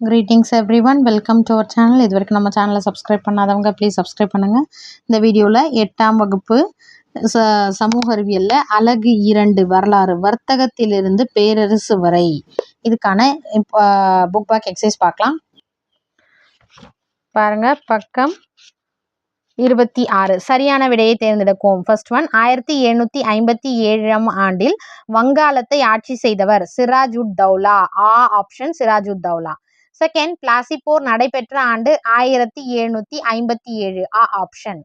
Greetings everyone welcome to our channel இது வரைக்கும் நம்ம சேனலை சப்ஸ்கிரைப் பண்ணாதவங்க ப்ளீஸ் சப்ஸ்கிரைப் பண்ணுங்கள் இந்த வீடியோவில் எட்டாம் வகுப்பு ச சமூக அறிவியலில் அழகு இரண்டு வரலாறு வர்த்தகத்திலிருந்து பேரரசு வரை. இதுக்கான புக் பேக் எக்ஸசைஸ் பார்க்கலாம். பாருங்கள் பக்கம் இருபத்தி ஆறு. சரியான விடையை தேர்ந்தெடுக்கும் ஃபர்ஸ்ட் ஒன் ஆயிரத்தி எழுநூற்றி ஐம்பத்தி ஏழாம் ஆண்டில் வங்காளத்தை ஆட்சி செய்தவர் சிராஜுட் தௌலா ஆ ஆப்ஷன் சிராஜுட் தௌலா செகண்ட் பிளாசி போர் நடைபெற்ற ஆண்டு ஆயிரத்தி எழுநூத்தி ஐம்பத்தி ஏழு. ஆ ஆப்ஷன்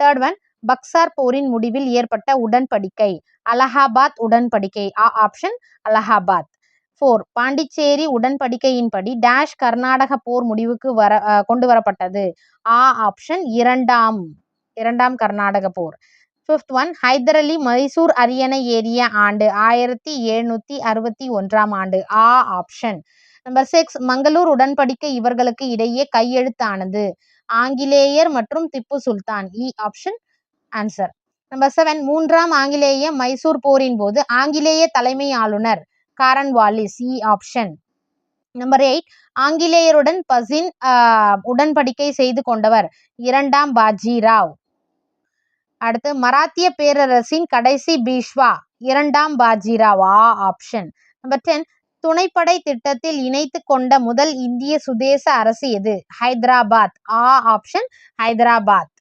தேர்ட் ஒன் பக்சார் போரின் முடிவில் ஏற்பட்ட உடன்படிக்கை. அலகாபாத் உடன்படிக்கை. ஆ ஆப்ஷன் அலகாபாத். ஃபோர் பாண்டிச்சேரி உடன்படிக்கையின்படி டேஷ் கர்நாடக போர் முடிவுக்கு வர அஹ், கொண்டு வரப்பட்டது. ஆ ஆப்ஷன் இரண்டாம் இரண்டாம் கர்நாடக போர். ஃபிஃப்த் ஒன் ஹைதர் அலி மைசூர் அரியணை ஏறிய ஆண்டு ஆயிரத்தி எழுநூத்தி அறுபத்தி ஒன்றாம் ஆண்டு. ஆ ஆப்ஷன் நம்பர் சிக்ஸ் மங்களூர் உடன்படிக்கை இவர்களுக்கு இடையே கையெழுத்தானது? ஆங்கிலேயர் மற்றும் திப்பு சுல்தான். இ ஆப்ஷன் ஆன்சர் நம்பர் செவன் மூன்றாம் ஆங்கிலேய மைசூர் போரின் போது ஆங்கிலேய தலைமை ஆளுநர் காரன் வாலிஸ். இ ஆப்ஷன் நம்பர் எயிட் ஆங்கிலேயருடன் பசின் ஆஹ், உடன்படிக்கை செய்து கொண்டவர் இரண்டாம் பாஜிராவ் அடுத்து மராத்திய பேரரசின் கடைசி பீஷ்வா இரண்டாம் பாஜிராவ் ஆ ஆப்ஷன் நம்பர் டென் துணைப்படை திட்டத்தில் இணைத்து கொண்ட முதல் இந்திய சுதேச அரசு எது? ஹைதராபாத். ஆ ஆப்ஷன் ஹைதராபாத்.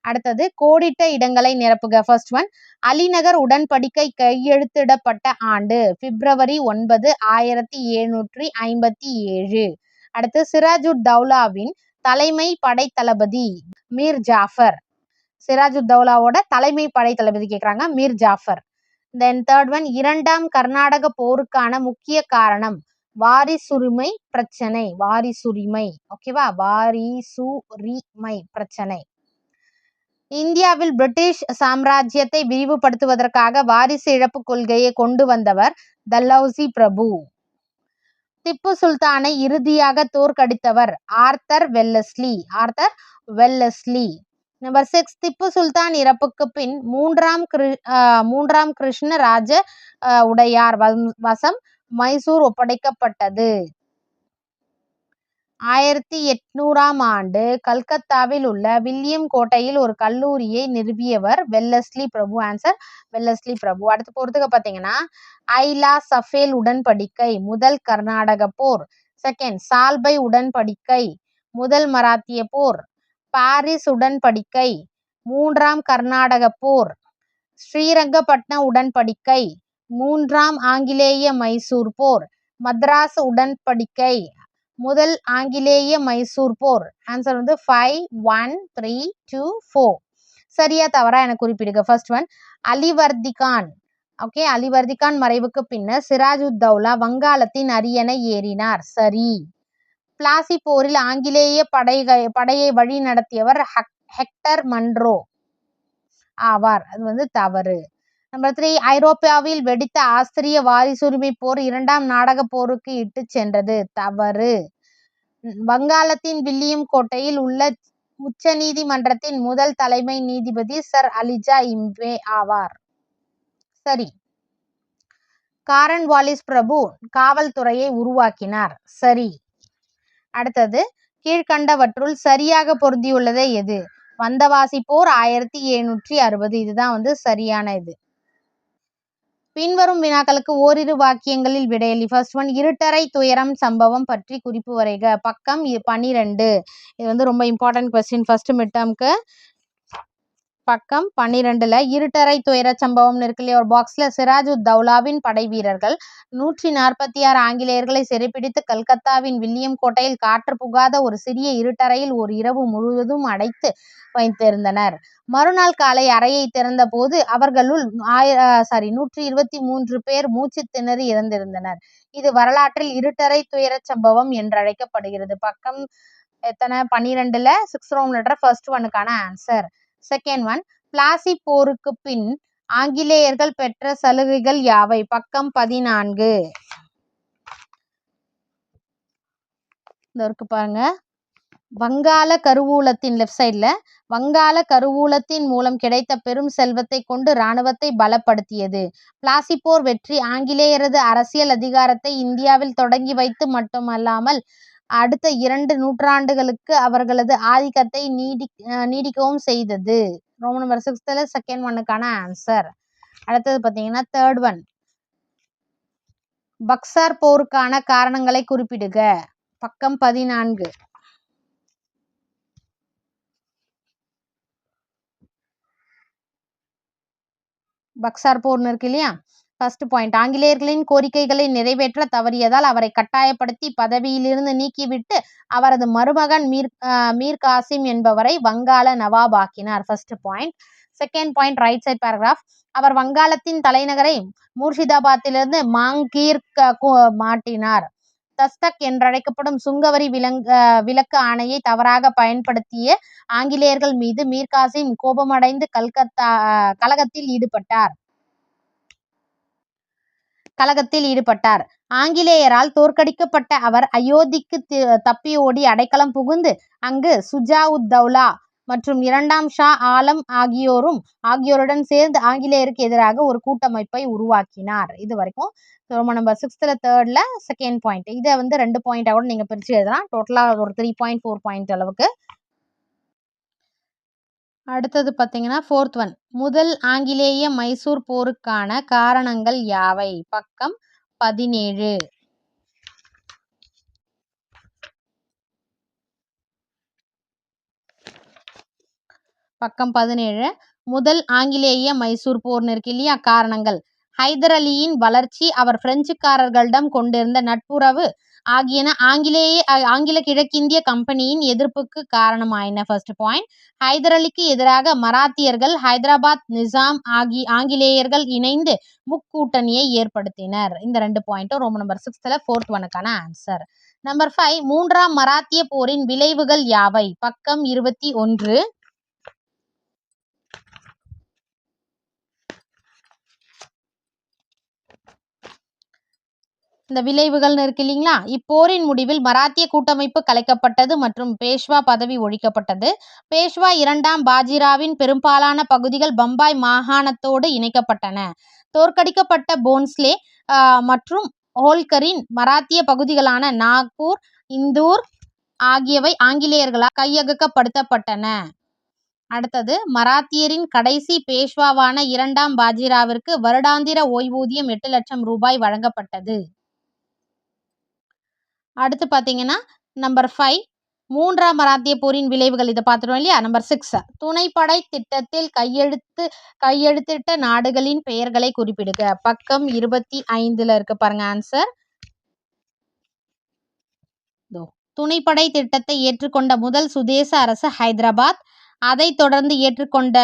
அடுத்தது கோடிட்ட இடங்களை நிரப்புக. ஃபர்ஸ்ட் ஒன் அலிநகர் உடன்படிக்கை கையெழுத்திடப்பட்ட ஆண்டு பிப்ரவரி ஒன்பது ஆயிரத்தி எழுநூற்றி ஐம்பத்தி ஏழு. அடுத்து சிராஜுட் தௌலாவின் தலைமை படை தளபதி மீர் ஜாஃபர். சிராஜுத் தௌலாவோட தலைமை படை தளபதி கேட்குறாங்க Mir Jafar. Then third one இரண்டாம் கர்நாடக போருக்கான முக்கிய காரணம் வாரிசுரிமை பிரச்சனை. வாரிசுரிமை ஓகேவா வாரிசுரிமை பிரச்சனை. இந்தியாவில் பிரிட்டிஷ் சாம்ராஜ்யத்தை விரிவுபடுத்துவதற்காக வாரிசு இழப்பு கொள்கையை கொண்டு வந்தவர் தல்லௌசி பிரபு. திப்பு சுல்தானை இறுதியாக தோற்கடித்தவர் Arthur Wellesley. Arthur Wellesley. Number six Tipu Sultan இறப்புக்கு பின் மூன்றாம் கிரு ஆஹ் மூன்றாம் கிருஷ்ணராஜ ஆஹ் உடையார் வம்- வசம் மைசூர் ஒப்படைக்கப்பட்டது. ஆயிரத்தி எட்நூறாம் ஆண்டு கல்கத்தாவில் உள்ள வில்லியம் கோட்டையில் ஒரு கல்லூரியை நிறுவியவர் வெல்லஸ்லி பிரபு. ஆன்சர் வெல்லஸ்லி பிரபு. அடுத்து போகிறதுக்கு பார்த்தீங்கன்னா ஐலா சஃபேல் உடன்படிக்கை முதல் கர்நாடக போர். செகண்ட் சால்பை உடன்படிக்கை முதல் மராத்திய போர். பாரிஸ் உடன்படிக்கை. மூன்றாம் கர்நாடக போர் ஸ்ரீரங்கப்பட்ன உடன்படிக்கை. மூன்றாம் ஆங்கிலேய மைசூர் போர். மദ്രാஸ் உடன்படிக்கை. முதல் ஆங்கிலேய மைசூர் போர். ஆன்சர் வந்து five one three two four சரியா தவறா எனக்கு குறிப்பிடுங்க. First one Alivardikhan. Okay Alivardikhan மறைவுக்கு பின்னர் சிராஜுத்தௌலா வங்காளத்தின் அரியணை ஏறினார். சரி. பிளாசி போரில் ஆங்கிலேய படைக படையை வழி நடத்தியவர் ஹெக்டர் மன்ரோ ஆவார். அது வந்து தவறு. நம்பர் த்ரீ ஐரோப்பாவில் வெடித்த ஆஸ்திரிய வாரிசுரிமை போர் இரண்டாம் நாடக போருக்கு இட்டு சென்றது. தவறு. வங்காளத்தின் வில்லியம் கோட்டையில் உள்ள உச்ச நீதிமன்றத்தின் முதல் தலைமை நீதிபதி சர் அலிஜா இம்வே ஆவார். சரி. காரன் வாலிஸ் பிரபு காவல்துறையை உருவாக்கினார். சரி. அடுத்தது கீழ்கண்டவற்றுள் சரியாக பொருந்தியுள்ளதே எது? வந்தவாசி போர் ஆயிரத்தி எழுநூற்றி அறுபது. இதுதான் வந்து சரியான இது. பின்வரும் வினாக்களுக்கு ஓரிரு வாக்கியங்களில் விடையளி ஃபர்ஸ்ட் ஒன் இருட்டறை துயரம் சம்பவம் பற்றி குறிப்பு வரைக. பக்கம் பன்னிரெண்டு இது வந்து ரொம்ப இம்பார்ட்டன்ட் கொஸ்டின் ஃபர்ஸ்ட் மிட் டேர்ம்க்கு பக்கம் பன்னிரெண்டுல இருட்டறை துயர சம்பவம்னு இருக்கு இல்லையா? ஒரு பாக்ஸ்ல சிராஜுத் தௌலாவின் படை வீரர்கள் நூற்றி நாற்பத்தி ஆறு ஆங்கிலேயர்களை சிறைப்பிடித்து கல்கத்தாவின் வில்லியம் கோட்டையில் காற்று புகாத ஒரு சிறிய இருட்டறையில் ஒரு இரவு முழுவதும் அடைத்து வைத்திருந்தனர். மறுநாள் காலை அறையை திறந்த போது அவர்களுள் ஆய சாரி நூற்றி இருபத்தி மூன்று பேர் மூச்சு திணறி இறந்திருந்தனர். இது வரலாற்றில் இருட்டறை துயர சம்பவம் என்றழைக்கப்படுகிறது பக்கம் எத்தனை? பன்னிரெண்டுல சிக்ஸ் ரோம் லெட்டர் ஃபர்ஸ்ட் ஒனுக்கான ஆன்சர் செகண்ட் ஒன் பிளாசி போருக்கு பின் ஆங்கிலேயர்கள் பெற்ற சலுகைகள் யாவை? பக்கம் பதினான்கு. இந்த இருக்கு பாருங்க. வங்காள கருவூலத்தின் லெஃப்ட் சைடில் வங்காள கருவூலத்தின் மூலம் கிடைத்த பெரும் செல்வத்தை கொண்டு இராணுவத்தை பலப்படுத்தியது. பிளாசிப்போர் வெற்றி ஆங்கிலேயரது அரசியல் அதிகாரத்தை இந்தியாவில் தொடங்கி வைத்து மட்டுமல்லாமல் அடுத்த இரண்டு நூற்றாண்டுகளுக்கு அவர்களது ஆதிக்கத்தை நீடி நீடிக்கவும் செய்தது. ரோமன் நம்பர் சிக்ஸ்த்தில் செகண்ட் ஒன்னுக்கான ஆன்சர் அடுத்தது பார்த்தீங்கன்னா தேர்ட் ஒன் பக்சார் போருக்கான காரணங்களை குறிப்பிடுக. பக்கம் பதினான்கு. பக்சார் போர்னு இருக்கு இல்லையா? ஃபர்ஸ்ட் பாயிண்ட் ஆங்கிலேயர்களின் கோரிக்கைகளை நிறைவேற்ற தவறியதால் அவரை கட்டாயப்படுத்தி பதவியிலிருந்து நீக்கிவிட்டு அவரது மருமகன் மீர் மீர் காசிம் என்பவரை வங்காள நவாப் ஆக்கினார். First point second point right side paragraph அவர் வங்காளத்தின் தலைநகரை மூர்ஷிதாபாத்திலிருந்து மாங்கீர் மாட்டினார் தஸ்தக் என்றழைக்கப்படும் சுங்கவரி விலங்க விலக்கு ஆணையை தவறாக பயன்படுத்திய ஆங்கிலேயர்கள் மீது மீர்காசிம் கோபமடைந்து கல்கத்தா கலகத்தில் ஈடுபட்டார். கழகத்தில் ஈடுபட்டார். ஆங்கிலேயரால் தோற்கடிக்கப்பட்ட அவர் அயோத்திக்கு தப்பியோடி அடைக்கலம் புகுந்து அங்கு சுஜாவுத்தௌலா மற்றும் இரண்டாம் ஷா ஆலம் ஆகியோரும் ஆகியோருடன் சேர்ந்து ஆங்கிலேயருக்கு எதிராக ஒரு கூட்டமைப்பை உருவாக்கினார். இது வரைக்கும் ரொம்ப நம்பர் சிக்ஸ்த்தில் தேர்டில் செகண்ட் பாயிண்ட் இதை வந்து ரெண்டு பாயிண்டாக கூட நீங்கள் பிரித்து எழுதலாம். டோட்டலாக ஒரு த்ரீ பாயிண்ட் ஃபோர் பாயிண்ட் அளவுக்கு அடுத்தது பார்த்தீங்கன்னா ஃபோர்த் ஒன் முதல் ஆங்கிலேய மைசூர் போருக்கான காரணங்கள் யாவை? பக்கம் பதினேழு. பக்கம் பதினேழு. முதல் ஆங்கிலேய மைசூர் போர்னு இருக்கு இல்லையா காரணங்கள். ஹைதர் அலியின் வளர்ச்சி அவர் பிரெஞ்சுக்காரர்களிடம் கொண்டிருந்த நட்புறவு ஆகியன ஆங்கிலேய ஆங்கில கிழக்கிந்திய கம்பெனியின் எதிர்ப்புக்கு காரணமாயின. ஃபர்ஸ்ட் பாயிண்ட் ஹைதர் அலிக்கு எதிராக மராத்தியர்கள் ஹைதராபாத் நிசாம் ஆகி ஆங்கிலேயர்கள் இணைந்து முக்கூட்டணியை ஏற்படுத்தினர். இந்த ரெண்டு பாயிண்ட்டும் ரொம்ப நம்பர் சிக்ஸ்த்தில் ஃபோர்த் ஒனுக்கான ஆன்சர் நம்பர் ஃபைவ் மூன்றாம் மராத்திய போரின் விளைவுகள் யாவை? பக்கம் இருபத்தி ஒன்று. இந்த விளைவுகள்னு இருக்கு இல்லைங்களா? இப்போரின் முடிவில் மராத்திய கூட்டமைப்பு கலைக்கப்பட்டது மற்றும் பேஷ்வா பதவி ஒழிக்கப்பட்டது. பேஷ்வா இரண்டாம் பாஜிராவின் பெரும்பாலான பகுதிகள் பம்பாய் மாகாணத்தோடு இணைக்கப்பட்டன. தோற்கடிக்கப்பட்ட போன்ஸ்லே மற்றும் ஹோல்கரின் மராத்திய பகுதிகளான நாக்பூர் இந்தூர் ஆகியவை ஆங்கிலேயர்களால் கையகப்படுத்தப்பட்டன அடுத்தது மராத்தியரின் கடைசி பேஷ்வாவான இரண்டாம் பாஜிராவிற்கு வருடாந்திர ஓய்வூதியம் எட்டு லட்சம் ரூபாய் வழங்கப்பட்டது. அடுத்து பார்த்தீங்கன்னா நம்பர் ஃபைவ் மூன்றாம் மராத்திய போரின் விளைவுகள் இதை பார்த்துருவோம் இல்லையா? நம்பர் சிக்ஸ் துணைப்படை திட்டத்தில் கையெழுத்து கையெழுத்திட்ட நாடுகளின் பெயர்களை குறிப்பிடுக. பக்கம் இருபத்தி ஐந்துல இருக்கு பாருங்க ஆன்சர் துணைப்படை திட்டத்தை ஏற்றுக்கொண்ட முதல் சுதேச அரசு ஹைதராபாத். அதைத் தொடர்ந்து ஏற்றுக்கொண்ட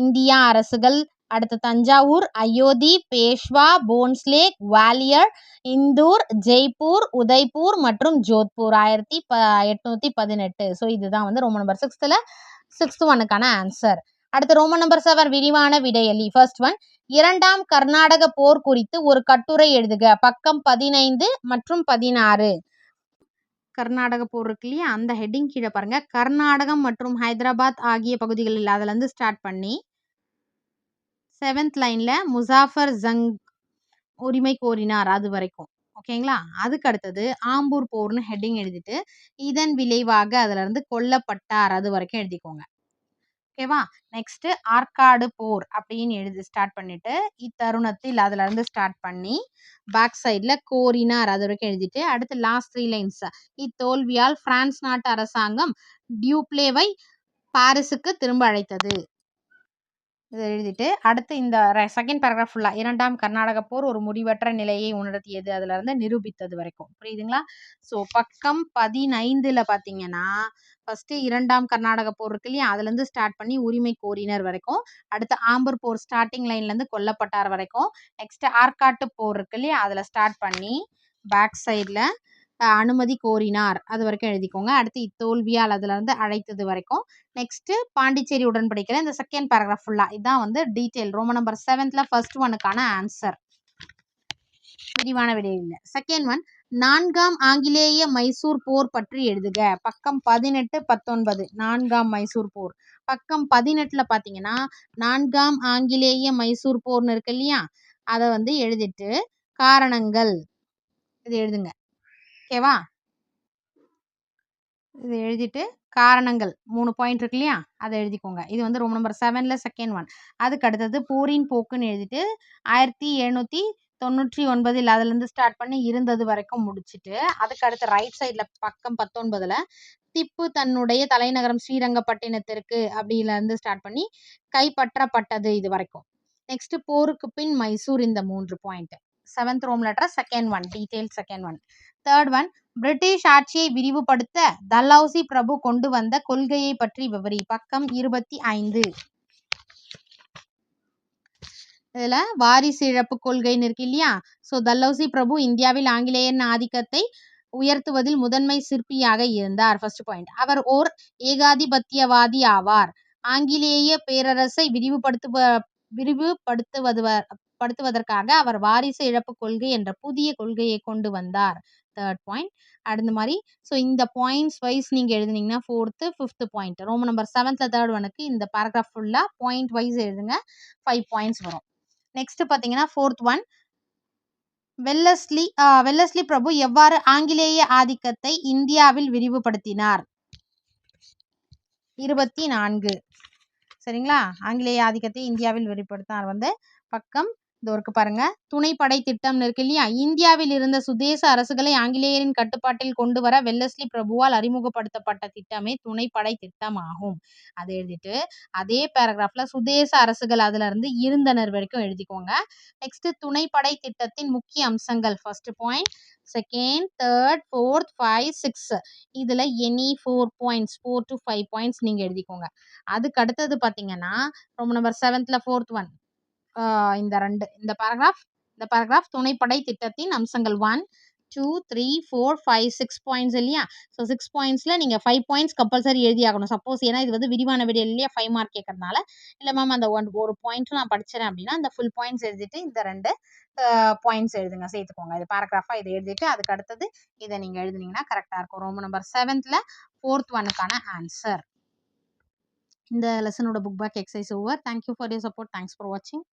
இந்தியா அரசுகள் அடுத்து தஞ்சாவூர் அயோத்தி பேஷ்வா போன்ஸ்லேக் குவாலியர் இந்தூர் ஜெய்ப்பூர் உதய்பூர் மற்றும் ஜோத்பூர். ஆயிரத்தி ப எட்நூற்றி பதினெட்டு. ஸோ இதுதான் வந்து ரோமன் நம்பர் சிக்ஸ்த்தில் சிக்ஸ்த் ஒனுக்கான ஆன்சர் அடுத்து ரோமன் நம்பர் செவன் விரிவான விடையலி. ஃபர்ஸ்ட் ஒன் இரண்டாம் கர்நாடக போர் குறித்து ஒரு கட்டுரை எழுதுக. பக்கம் பதினைந்து மற்றும் பதினாறு. கர்நாடக போர் இருக்கு இல்லையா? அந்த ஹெட்டிங் கீழே பாருங்க. கர்நாடகம் மற்றும் ஹைதராபாத் ஆகிய பகுதிகளில் அதுலேருந்து ஸ்டார்ட் பண்ணி செவன்த் லைனில் முசாஃபர் ஜங் உரிமை கோரினார் அது வரைக்கும். ஓகேங்களா அதுக்கு அடுத்தது ஆம்பூர் போர்னு ஹெட்டிங் எழுதிட்டு இதன் விளைவாக அதுல இருந்து கொல்லப்பட்டார் அது வரைக்கும் எழுதிக்கோங்க. ஓகேவா நெக்ஸ்ட் ஆற்காடு போர் அப்படின்னு எழுதி ஸ்டார்ட் பண்ணிட்டு இத்தருணத்தில் அதுல இருந்து ஸ்டார்ட் பண்ணி பேக் சைடில் கோரினார் அது வரைக்கும் எழுதிட்டு அடுத்து லாஸ்ட் த்ரீ லைன்ஸ் இத்தோல்வியால் பிரான்ஸ் நாட்டு அரசாங்கம் டியூப்ளேவை பாரிஸுக்கு திரும்ப அழைத்தது. இதை எழுதிட்டு அடுத்து இந்த செகண்ட் பேராகிராஃப் ஃபுல்லாக இரண்டாம் கர்நாடக போர் ஒரு முடிவற்ற நிலையை உணர்த்தியது. இருந்து நிரூபித்தது வரைக்கும். புரியுதுங்களா? ஸோ பக்கம் பதினைந்தில் பார்த்தீங்கன்னா ஃபஸ்ட்டு இரண்டாம் கர்நாடக போர் இருக்கு இல்லையா? அதுலேருந்து ஸ்டார்ட் பண்ணி உரிமை கோரினர் வரைக்கும் அடுத்து ஆம்பூர் போர் ஸ்டார்டிங் லைன்லேருந்து கொல்லப்பட்டார் வரைக்கும் நெக்ஸ்ட்டு ஆற்காட்டு போர் இருக்கு இல்லையா? அதில் ஸ்டார்ட் பண்ணி பேக் சைடில் அனுமதி கோரினார். அது வரைக்கும் எழுதிக்கோங்க. அடுத்து இத்தோல்வியால் இருந்து அழைத்தது வரைக்கும். நெக்ஸ்ட்டு பாண்டிச்சேரி உடன்படிக்கையில் இந்த செகண்ட் பேராகிராஃப் ஃபுல்லாக இதுதான் வந்து டீட்டெயில் ரோம நம்பர் செவன்த்தில் ஃபர்ஸ்ட் ஒனுக்கான ஆன்சர் விரிவான விடையில். செகண்ட் ஒன் நான்காம் ஆங்கிலேய மைசூர் போர் பற்றி எழுதுக. பக்கம் பதினெட்டு பத்தொன்பது. நான்காம் மைசூர் போர். பக்கம் பதினெட்டில் பார்த்தீங்கன்னா நான்காம் ஆங்கிலேய மைசூர் போர்னு இருக்கு இல்லையா? அதை வந்து எழுதிட்டு காரணங்கள். இது எழுதுங்க. ஓகேவா? இது எழுதிட்டு காரணங்கள் மூணு பாயிண்ட் இருக்கு இல்லையா? அதை எழுதிக்கோங்க. இது வந்து ரூம் நம்பர் செவனில் செகண்ட் ஒன் அதுக்கு அடுத்தது போரின் போக்குன்னு எழுதிட்டு ஆயிரத்தி எழுநூற்றி தொண்ணூற்றி ஒன்பதில் அதுலேருந்து ஸ்டார்ட் பண்ணி இருந்தது வரைக்கும் முடிச்சுட்டு அதுக்கு அடுத்து ரைட் சைடில் பக்கம் பத்தொன்பதில் திப்பு தன்னுடைய தலைநகரம் ஸ்ரீரங்கப்பட்டினத்திற்கு அப்படிலேருந்து ஸ்டார்ட் பண்ணி கைப்பற்றப்பட்டது இது வரைக்கும். நெக்ஸ்ட் போருக்கு பின் மைசூர் இந்த மூன்று point seventh roman letter second one detail second one third one British ஆட்சியை விரிவுபடுத்த தல்லௌசி பிரபு கொண்டு வந்த கொள்கையை பற்றி விவரி. பக்கம் இருபத்தி ஐந்து. இதில் வாரிசு இழப்பு கொள்கைன்னு இருக்கு இல்லையா? ஸோ தல்லௌசி பிரபு இந்தியாவில் ஆங்கிலேயன் ஆதிக்கத்தை உயர்த்துவதில் முதன்மை சிற்பியாக இருந்தார். ஃபர்ஸ்ட் பாயிண்ட் அவர் ஓர் ஏகாதிபத்தியவாதி ஆவார். ஆங்கிலேய பேரரசை விரிவுபடுத்துவ விரிவுபடுத்துவது படுத்துவதற்காக அவர் வாரிசு இழப்பு கொள்கை என்ற புதிய கொள்கையை கொண்டு வந்தார். தேர்ட் பாயிண்ட் அடுத்த மாதிரி. ஸோ இந்த பாயிண்ட்ஸ் வைஸ் நீங்கள் எழுதுனீங்கன்னா fourth fifth point roman number செவன்த்தில் third ஒனுக்கு இந்த பேராகிராஃப் ஃபுல்லாக பாயிண்ட் வைஸ் எழுதுங்க. ஃபைவ் பாயிண்ட்ஸ் வரும். நெக்ஸ்ட் பார்த்தீங்கன்னா ஃபோர்த் ஒன் வெல்லஸ்லி வெல்லஸ்லி பிரபு எவ்வாறு ஆங்கிலேய ஆதிக்கத்தை இந்தியாவில் விரிவுபடுத்தினார்? இருபத்தி நான்கு. சரிங்களா? ஆங்கிலேய ஆதிக்கத்தை இந்தியாவில் விரிவுபடுத்தினார் வந்து பக்கம் இந்த ஒர்க்கு பாருங்க. துணைப்படை திட்டம்னு இருக்கு இல்லையா? இந்தியாவில் இருந்த சுதேச அரசுகளை ஆங்கிலேயரின் கட்டுப்பாட்டில் கொண்டு வர வெல்லஸ்லி பிரபுவால் அறிமுகப்படுத்தப்பட்ட திட்டமே துணைப்படை திட்டம் ஆகும் அதை எழுதிட்டு அதே பேராகிராஃப்ல சுதேச அரசுகள் அதுல இருந்து இருந்தனர் வரைக்கும் எழுதிக்கோங்க. நெக்ஸ்ட் துணைப்படை திட்டத்தின் முக்கிய அம்சங்கள். First point second third fourth five six இதில் any four points four to five points நீங்கள் எழுதிக்கோங்க. அதுக்கு அடுத்தது பார்த்தீங்கன்னா ரொம்ப நம்பர் செவன்த்தில் ஃபோர்த் ஒன் இந்த ரெண்டு இந்த பேராகிராஃப் இந்த பேராகிராஃப் துணைப்படை திட்டத்தின் அம்சங்கள் one two three four five six points இல்லையா? ஸோ சிக்ஸ் பாயிண்ட்ஸில் நீங்கள் ஃபைவ் பாயிண்ட்ஸ் கம்பல்சரி எழுதி ஆகணும். சப்போஸ் ஏன்னா இது வந்து விரிவான வீடியோ இல்லையா? ஃபைவ் மார்க் கேட்கறதுனால. இல்லை மேம் அந்த ஒன் ஒரு பாயிண்ட்டும் நான் படிச்சிடறேன் அப்படின்னா அந்த ஃபுல் பாயிண்ட்ஸ் எழுதிட்டு இந்த ரெண்டு பாயிண்ட்ஸ் எழுதுங்க. சேர்த்துக்கோங்க. இது பேராகிராஃபாக இதை எழுதிட்டு அதுக்கு அடுத்தது இதை நீங்கள் எழுதுனீங்கன்னா கரெக்டாக இருக்கும். ரோம் நம்பர் செவன்த்தில் ஃபோர்த் ஒனுக்கான ஆன்சர் இந்த லெசனோட book back exercise over thank you for your support thanks for வாட்சிங்